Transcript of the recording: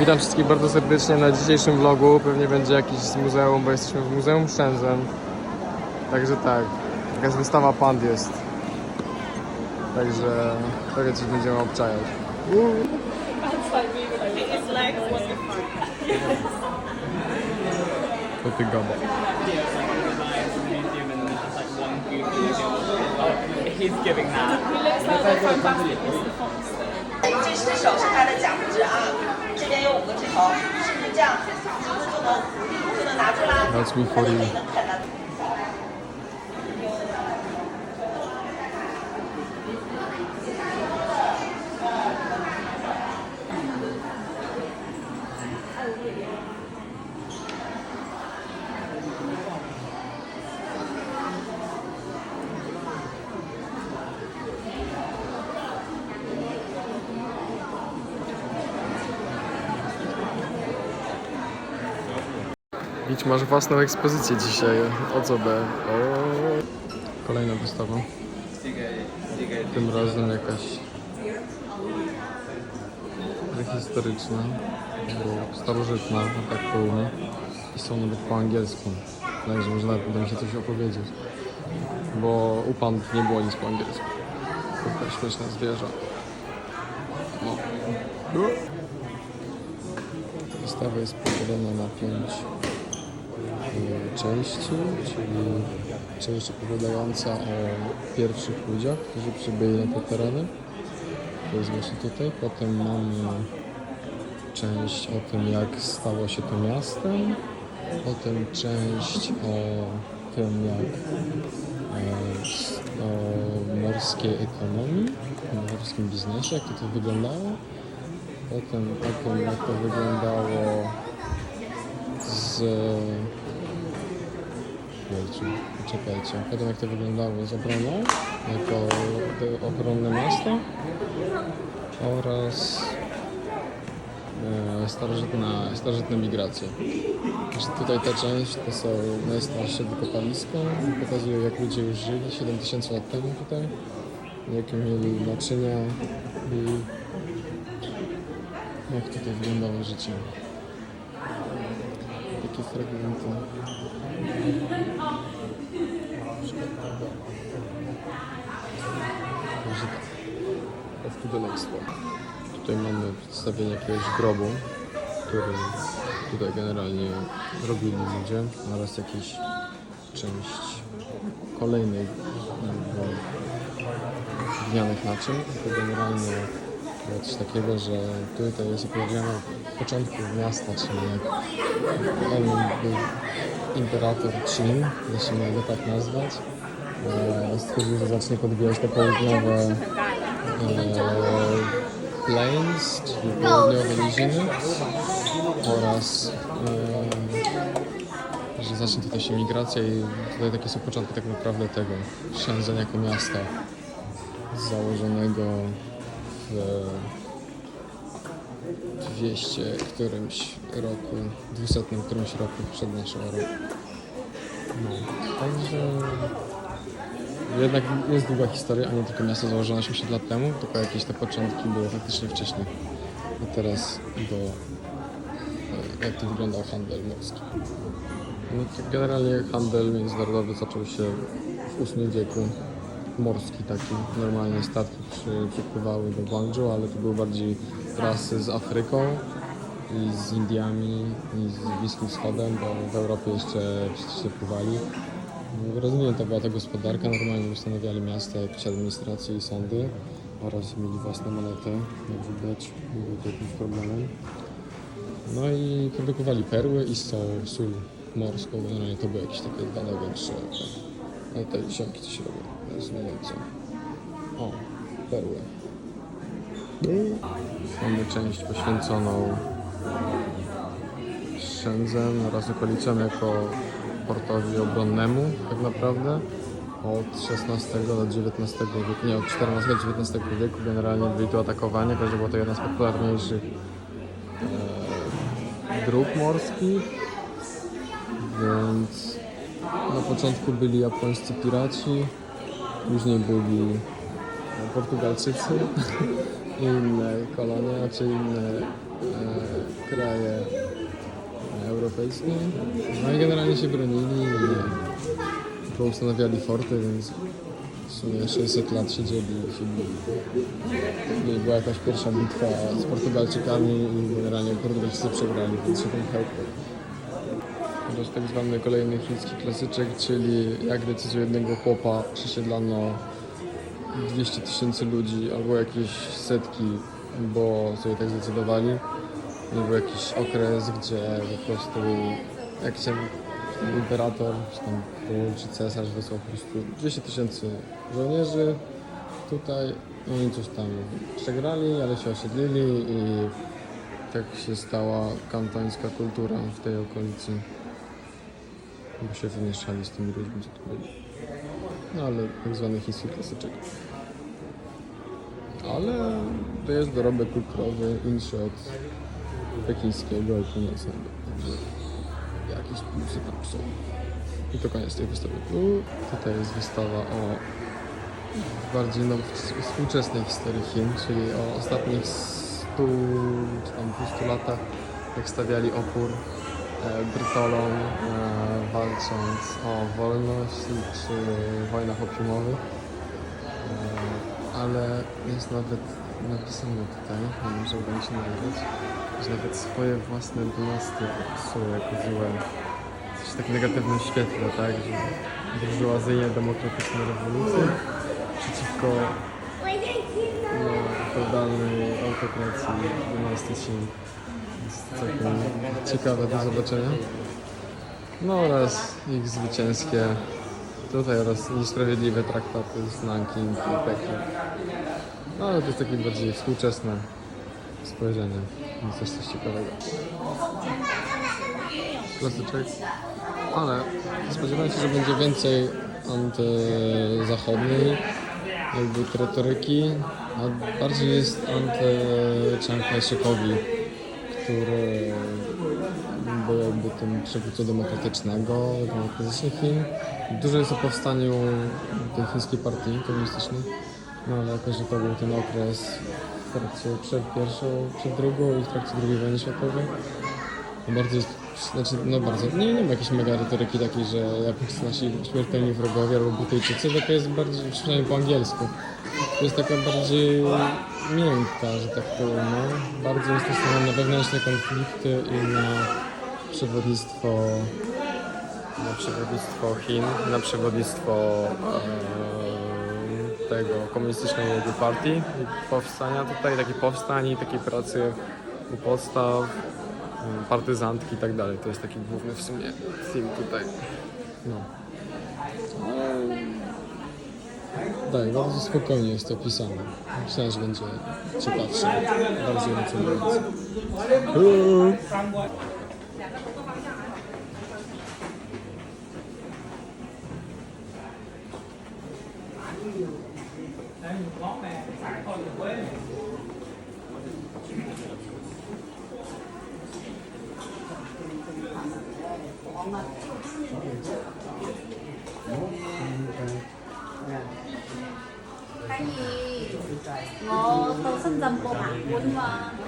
Witam wszystkich bardzo serdecznie na dzisiejszym vlogu. Pewnie będzie jakiś z muzeum, bo jesteśmy w Muzeum Shenzhen. Także tak, jakaś wystawa pand jest. Także pewnie coś będziemy obczajać. To ty gada. He's giving that. 这只手是它的脚拇指啊，这边有五个指头，是不是这样？就能就能拿住啦？Idź, masz własną ekspozycję dzisiaj. O co B? O... Kolejna wystawa. Tym razem jakaś prehistoryczna, albo starożytna, a tak powiem. I są nawet po angielsku. Także można uda mi się coś opowiedzieć. Bo u pan nie było nic po angielsku. Tylko śmieszne zwierzę. No. Wystawa jest podzielona na pięć części, czyli część opowiadająca o pierwszych ludziach, którzy przybyli na te tereny. To jest właśnie tutaj. Potem mamy część o tym, jak stało się to miastem. Potem część o tym, jak e, o morskiej ekonomii, morskim biznesie, jak to wyglądało. Potem o tym, jak to wyglądało z... Poczekajcie. Potem jak to wyglądało z obroną, jako te obronne miasto oraz e, starożytna, starożytne migracje. Że tutaj ta część to są najstarsze wykopaliska, pokazuje jak ludzie już żyli 7000 lat temu tutaj, jakie mieli naczynia i jak tutaj wyglądało życie. Next one. Tutaj mamy przedstawienie jakiegoś grobu, który tutaj generalnie robili ludzie oraz jakiś część kolejnej jakby, drewnianych naczyń. To generalnie coś takiego, że tutaj jest opowiedziane o początku miasta, czyli on był imperator Qin, jeśli mogę tak nazwać. E, stwierdził, że zacznie podbijać te południowe e, plains, czyli południowe niziny oraz e, że zacznie tutaj się migracja i tutaj takie są początki tak naprawdę tego Shenzhen jako miasta założonego w 200 którymś roku, 200 którymś roku przed naszą erą. No, także jednak jest długa historia, a nie tylko miasto założone 80 lat temu, tylko jakieś te początki były faktycznie wcześniej. A teraz do e, jak to wyglądał handel morski. No to generalnie handel międzynarodowy zaczął się w VIII wieku. Morski taki, normalnie statki przy, przypływały do Guangzhou, ale to były bardziej trasy z Afryką i z Indiami i z Bliskim Wschodem, bo w Europie jeszcze przecież pływali. Rozwinięta była ta gospodarka, normalnie ustanawiali miasta, jakieś administracje i sądy oraz mieli własne monety, jak widać, nie było to jakimś problemem. No i produkowali perły i są sól morską, generalnie to były jakieś takie dwa największe. Ale te sianki coś robią, co. O, perły. Mamy część poświęconą Shenzhen oraz okolicom jako portowi obronnemu tak naprawdę. Od XVI do XIX wieku, nie, od XIV do XIX wieku generalnie byli tu atakowani, także była to jedna z popularniejszych e, dróg morskich. Więc na początku byli japońscy piraci, później byli Portugalczycy i inne kolonie, czy inne e, kraje europejskie. No i generalnie się bronili i poustanawiali forty, więc w sumie 600 lat siedzieli się bili. I była jakaś pierwsza bitwa z Portugalczykami i generalnie Portugalczycy przegrali, więc się tym jest tak zwany kolejny chiński klasyczek, czyli jak decyzją jednego chłopa przesiedlano 200 tysięcy ludzi albo jakieś setki, bo sobie tak zdecydowali. Nie był jakiś okres, gdzie po prostu jakiś tam imperator, czy tam czy cesarz wysłał po prostu 200 tysięcy żołnierzy tutaj oni coś tam przegrali, ale się osiedlili i tak się stała kantońska kultura w tej okolicy. Bo się wymieszali z tymi ludźmi, co tu byli. No ale tak zwany chiński klasyczek. Ale to jest dorobek kulturowy, inszy od pekińskiego i północnego. Także jakieś plusy tam są. I to koniec tej wystawy. Tu, tutaj jest wystawa o bardziej now, współczesnej historii Chin, czyli o ostatnich 100 czy tam 200 latach, jak stawiali opór e, Brytolom, e, walcząc o wolność czy wojnach opiumowych. E, ale jest nawet napisane tutaj, nie wiem, że uda mi się nawiązać, że nawet swoje własne dynastie opisują jako złe. Coś tak negatywnym świetle, tak? Że burżuazyjnie demokratyczne rewolucje przeciwko no, feudalnej autokracji dynastii. Jest całkiem ciekawe do zobaczenia. No oraz ich zwycięskie tutaj oraz niesprawiedliwe traktaty z Nanking i Pekin. No ale to jest takie bardziej współczesne spojrzenie. Więc też coś ciekawego. Klasyczek. Ale spodziewałem się, że będzie więcej antyzachodniej jakby retoryki, a bardziej jest anty-Chiang który był jakby tym przywódcą demokratycznego, demokratycznych Chin. Dużo jest o powstaniu tej chińskiej partii komunistycznej, no ale jakoś, że to był ten okres w trakcie, przed pierwszą, przed drugą i w trakcie II wojny światowej. No bardzo jest, znaczy, no bardzo, nie, nie ma jakiejś mega retoryki takiej, że jak nasi śmiertelni wrogowie albo Brytyjczycy, taka jest bardziej, przynajmniej po angielsku, to jest taka bardziej miękka, że tak powiem, no. Bardzo jest nastawiona na wewnętrzne konflikty i na przewodnictwo na przewodnictwo Chin, na przewodnictwo e, tego komunistycznej partii powstania tutaj, takiej powstań i takiej pracy u podstaw, e, partyzantki i tak dalej. To jest taki główny w sumie film tutaj. No. Ale... Tak, bardzo spokojnie jest to pisane. Myślałem, że będzie ciekawsze, bardziej emocjonujące. Uuu. 可以，我到深圳博客館喎。